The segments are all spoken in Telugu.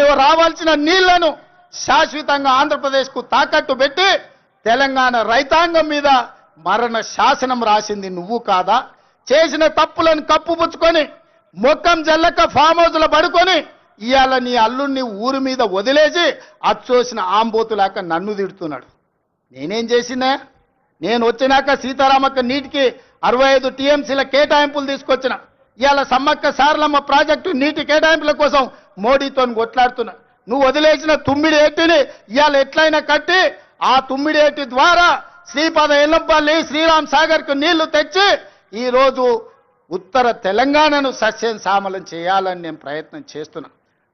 నువ్వు రావాల్సిన నీళ్ళను శాశ్వతంగా ఆంధ్రప్రదేశ్కు తాకట్టు పెట్టి తెలంగాణ రైతాంగం మీద మరణ శాసనం రాసింది నువ్వు కాదా? చేసిన తప్పులను కప్పుపుచ్చుకొని మొక్కం జల్లక ఫామ్ హౌస్లో పడుకొని ఇవాళ నీ అల్లుణ్ణి ఊరి మీద వదిలేసి అచ్చోసిన ఆంబోతులాక నన్ను తిడుతున్నాడు. నేనేం చేసినా? నేను వచ్చినాక సీతారామక్క నీటికి అరవై ఐదు టీఎంసీల కేటాయింపులు తీసుకొచ్చిన. ఇవాళ సమ్మక్క సారలమ్మ ప్రాజెక్టు నీటి కేటాయింపుల కోసం మోడీతో కొట్లాడుతున్నా. నువ్వు వదిలేసిన తుమ్మిడి ఏటిని ఇవాళ ఎట్లయినా కట్టి ఆ తుమ్మిడి ఏటి ద్వారా శ్రీపాద ఎల్లంపల్లి శ్రీరామ్ సాగర్కు నీళ్ళు తెచ్చి ఈరోజు ఉత్తర తెలంగాణను సస్యం సామలం చేయాలని నేను ప్రయత్నం చేస్తున్నా.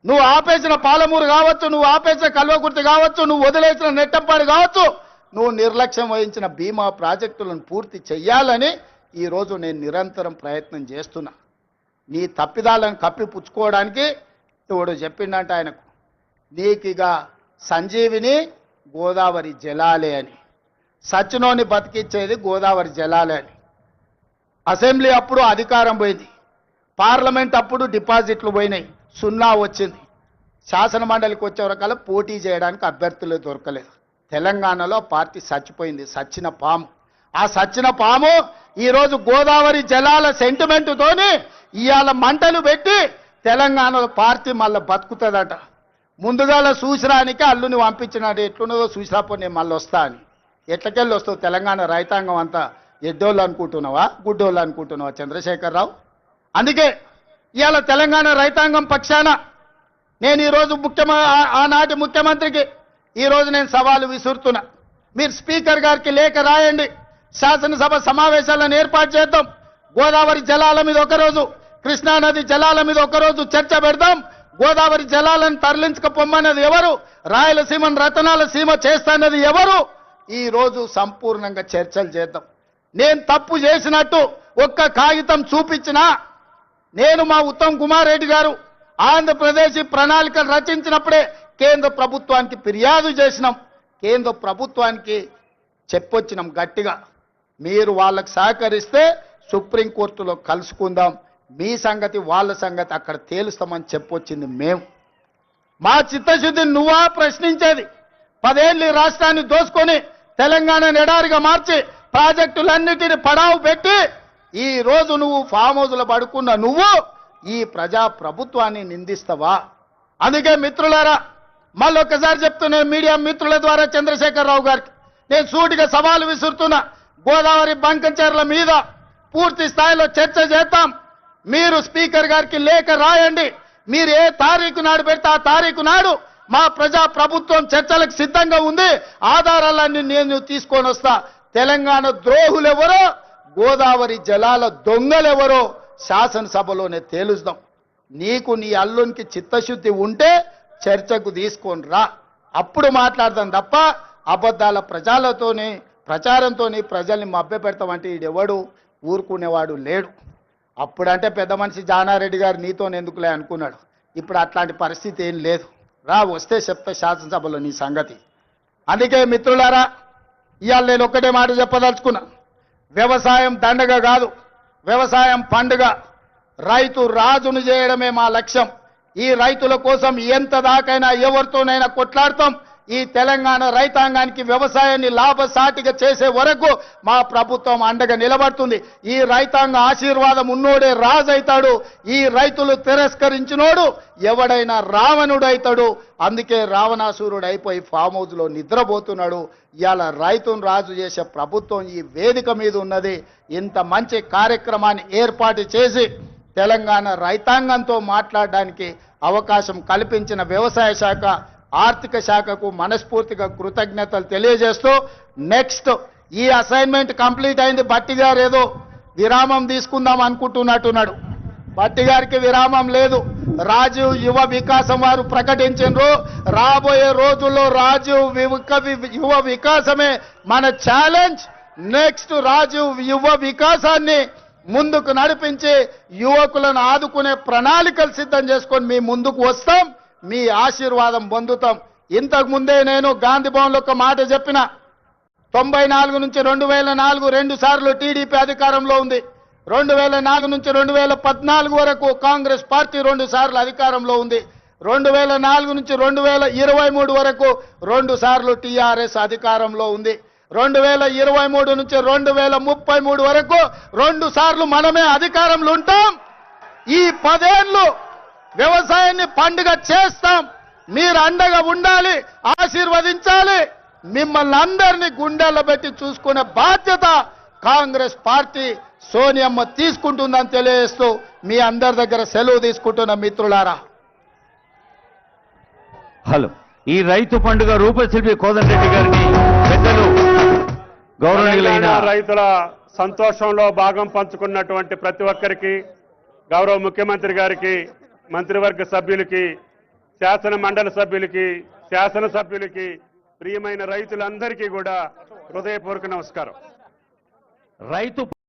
నువ్వు ఆపేసిన పాలమూరు కావచ్చు నువ్వు ఆపేసిన కల్వకుర్తి కావచ్చు నువ్వు వదిలేసిన నెట్టంపాడు కావచ్చు నువ్వు నిర్లక్ష్యం వహించిన బీమా ప్రాజెక్టులను పూర్తి చెయ్యాలని ఈరోజు నేను నిరంతరం ప్రయత్నం చేస్తున్నా. నీ తప్పిదాలను కప్పిపుచ్చుకోవడానికి తోడు చెప్పిండంట ఆయనకు నీకిగ సంజీవిని గోదావరి జలాలే అని. సచ్చినోని బతికిచ్చేది గోదావరి జలాలే అని. అసెంబ్లీ అప్పుడు అధికారం పోయింది. పార్లమెంట్ అప్పుడు డిపాజిట్లు పోయినాయి. సున్నా వచ్చింది. శాసన మండలికి వచ్చే రకాల పోటీ చేయడానికి అభ్యర్థులు దొరకలేదు. తెలంగాణలో పార్టీ చచ్చిపోయింది. సచ్చిన పాము. ఆ సచ్చిన పాము ఈరోజు గోదావరి జలాల సెంటిమెంటుతోని ఇవాళ మంటలు పెట్టి తెలంగాణలో పార్టీ మళ్ళీ బతుకుతుందట. ముందుగాల చూసిరానికి అల్లుని పంపించినాడు. ఎట్లున్నదో చూసిరాపో నేను మళ్ళీ వస్తా అని. ఎట్లకెళ్ళి వస్తావు తెలంగాణ రైతాంగం అంతా? ఎడ్డోళ్ళు అనుకుంటున్నావా? గుడ్డోళ్ళు అనుకుంటున్నావా చంద్రశేఖరరావు? అందుకే ఇవాళ తెలంగాణ రైతాంగం పక్షాన నేను ఈరోజు ముఖ్యమ ఆనాటి ముఖ్యమంత్రికి ఈరోజు నేను సవాలు విసురుతున్నా. మీరు స్పీకర్ గారికి లేఖ రాయండి. శాసనసభ సమావేశాలను ఏర్పాటు చేద్దాం. గోదావరి జలాల మీద ఒకరోజు కృష్ణానది జలాల మీద ఒకరోజు చర్చ పెడదాం. గోదావరి జలాలను తరలించకపోమ్మన్నది ఎవరు? రాయలసీమను రతనాల సీమ చేస్తాన్నది ఎవరు? ఈరోజు సంపూర్ణంగా చర్చలు చేద్దాం. నేను తప్పు చేసినట్టు ఒక్క కాగితం చూపించినా నేను మా ఉత్తమ్ కుమార్ రెడ్డి గారు ఆంధ్రప్రదేశ్ ప్రణాళికలు రచించినప్పుడే కేంద్ర ప్రభుత్వానికి ఫిర్యాదు చేసినాం. కేంద్ర ప్రభుత్వానికి చెప్పొచ్చినాం గట్టిగా. మీరు వాళ్ళకు సహకరిస్తే సుప్రీంకోర్టులో కలుసుకుందాం. మీ సంగతి వాళ్ళ సంగతి అక్కడ తేలుస్తామని చెప్పొచ్చింది మేము. మా చిత్తశుద్ధిని నువ్వా ప్రశ్నించేది. పదేళ్ళు రాష్ట్రాన్ని దోసుకొని తెలంగాణ ఎడారిగా మార్చి ప్రాజెక్టులన్నిటిని పడావు పెట్టి ఈ రోజు నువ్వు ఫామ్ హౌస్లో పడుకున్న నువ్వు ఈ ప్రజా ప్రభుత్వాన్ని నిందిస్తావా? అందుకే మిత్రులారా మళ్ళీ ఒక్కసారి చెప్తున్నా మీడియా మిత్రుల ద్వారా చంద్రశేఖరరావు గారికి. నేను సూటిగా సవాలు విసురుతున్నా. గోదావరి బంకంచెర్ల మీద పూర్తి స్థాయిలో చర్చ చేద్దాం. మీరు స్పీకర్ గారికి లేఖ రాయండి. మీరు ఏ తారీఖు నాడు పెడితే ఆ తారీఖు నాడు మా ప్రజా ప్రభుత్వం చర్చలకు సిద్ధంగా ఉంది. ఆధారాలన్నీ నేను తీసుకొని వస్తా. తెలంగాణ ద్రోహులెవరో గోదావరి జలాల దొంగలెవరో శాసనసభలోనే తేలుస్తాం. నీకు నీ అల్లునికి చిత్తశుద్ధి ఉంటే చర్చకు తీసుకొని రా. అప్పుడు మాట్లాడదాం తప్ప అబద్ధాల ప్రజలతోని ప్రచారంతోని ప్రజల్ని మభ్యపెడతామంటే ఈడెవడు? ఊరుకునేవాడు లేడు. అప్పుడంటే పెద్ద మనిషి జానారెడ్డి గారు నీతో ఎందుకులే అనుకున్నాడు. ఇప్పుడు అట్లాంటి పరిస్థితి ఏం లేదు. రా వస్తే చెప్తా శాసనసభలో నీ సంగతి. అందుకే మిత్రులారా ఇవాళ నేను ఒక్కటే మాట చెప్పదలుచుకున్నా. వ్యవసాయం దండగ కాదు వ్యవసాయం పండుగ. రైతు రాజును చేయడమే మా లక్ష్యం. ఈ రైతుల కోసం ఎంత దాకైనా ఎవరితోనైనా కొట్లాడతాం. ఈ తెలంగాణ రైతాంగానికి వ్యవసాయాన్ని లాభసాటిగా చేసే వరకు మా ప్రభుత్వం అండగా నిలబడుతుంది. ఈ రైతాంగ ఆశీర్వాదం ఉన్నోడే రాజు అవుతాడు ఈ రైతులు తిరస్కరించినోడు ఎవడైనా రావణుడు అవుతాడు అందుకే రావణాసురుడు అయిపోయి ఫామ్ హౌస్లో నిద్రపోతున్నాడు. ఇవాళ రైతును రాజు చేసే ప్రభుత్వం ఈ వేదిక మీద ఉన్నది. ఇంత మంచి కార్యక్రమాన్ని ఏర్పాటు చేసి తెలంగాణ రైతాంగంతో మాట్లాడడానికి అవకాశం కల్పించిన వ్యవసాయ శాఖ ఆర్థిక శాఖకు మనస్ఫూర్తిగా కృతజ్ఞతలు తెలియజేస్తూ నెక్స్ట్ ఈ అసైన్మెంట్ కంప్లీట్ అయింది. బట్టి గారు ఏదో విరామం తీసుకుందాం అనుకుంటున్నట్టున్నాడు. బట్టి గారికి విరామం లేదు. రాజీవ్ యువ వికాసం వారు ప్రకటించారు రాబోయే రోజుల్లో రాజీవ్ యువ వికాసమే మన ఛాలెంజ్. నెక్స్ట్ రాజీవ్ యువ వికాసాన్ని ముందుకు నడిపించి యువకులను ఆదుకునే ప్రణాళికలు సిద్ధం చేసుకొని మీ ముందుకు వస్తాం. మీ ఆశీర్వాదం పొందుతాం. ఇంతకుముందే నేను గాంధీ భవన్లో ఒక మాట చెప్పిన. తొంభై నాలుగు నుంచి రెండు వేల నాలుగు రెండు సార్లు టీడీపీ అధికారంలో ఉంది. రెండు వేల నాలుగు నుంచి రెండు వేల పద్నాలుగు వరకు కాంగ్రెస్ పార్టీ రెండు సార్లు అధికారంలో ఉంది. రెండు వేల నాలుగు నుంచి రెండు వేల ఇరవై మూడు వరకు రెండు సార్లు టీఆర్ఎస్ అధికారంలో ఉంది. రెండు వేల ఇరవై మూడు నుంచి రెండు వేల ముప్పై మూడు వరకు రెండు సార్లు మనమే అధికారంలో ఉంటాం. ఈ పదేళ్ళు వ్యవసాయాన్ని పండుగ చేస్తాం. మీరు అండగా ఉండాలి ఆశీర్వదించాలి. మిమ్మల్ని అందరినీ గుండెల్లో పెట్టి చూసుకునే బాధ్యత కాంగ్రెస్ పార్టీ సోనియమ్మ తీసుకుంటుందని తెలియజేస్తూ మీ అందరి దగ్గర సెలవు తీసుకుంటున్న మిత్రులారా. హలో ఈ రైతు పండుగ రూపశిల్పి కోదండరెడ్డి గారిని పెద్దలు గౌరవనీయులైన రైతుల సంతోషంలో భాగం పంచుకున్నటువంటి ప్రతి ఒక్కరికి గౌరవ ముఖ్యమంత్రి గారికి మంత్రివర్గ సభ్యులకి శాసన మండలి సభ్యులకి శాసన సభ్యులకి ప్రియమైన రైతులందరికీ కూడా హృదయపూర్వక నమస్కారం. రైతు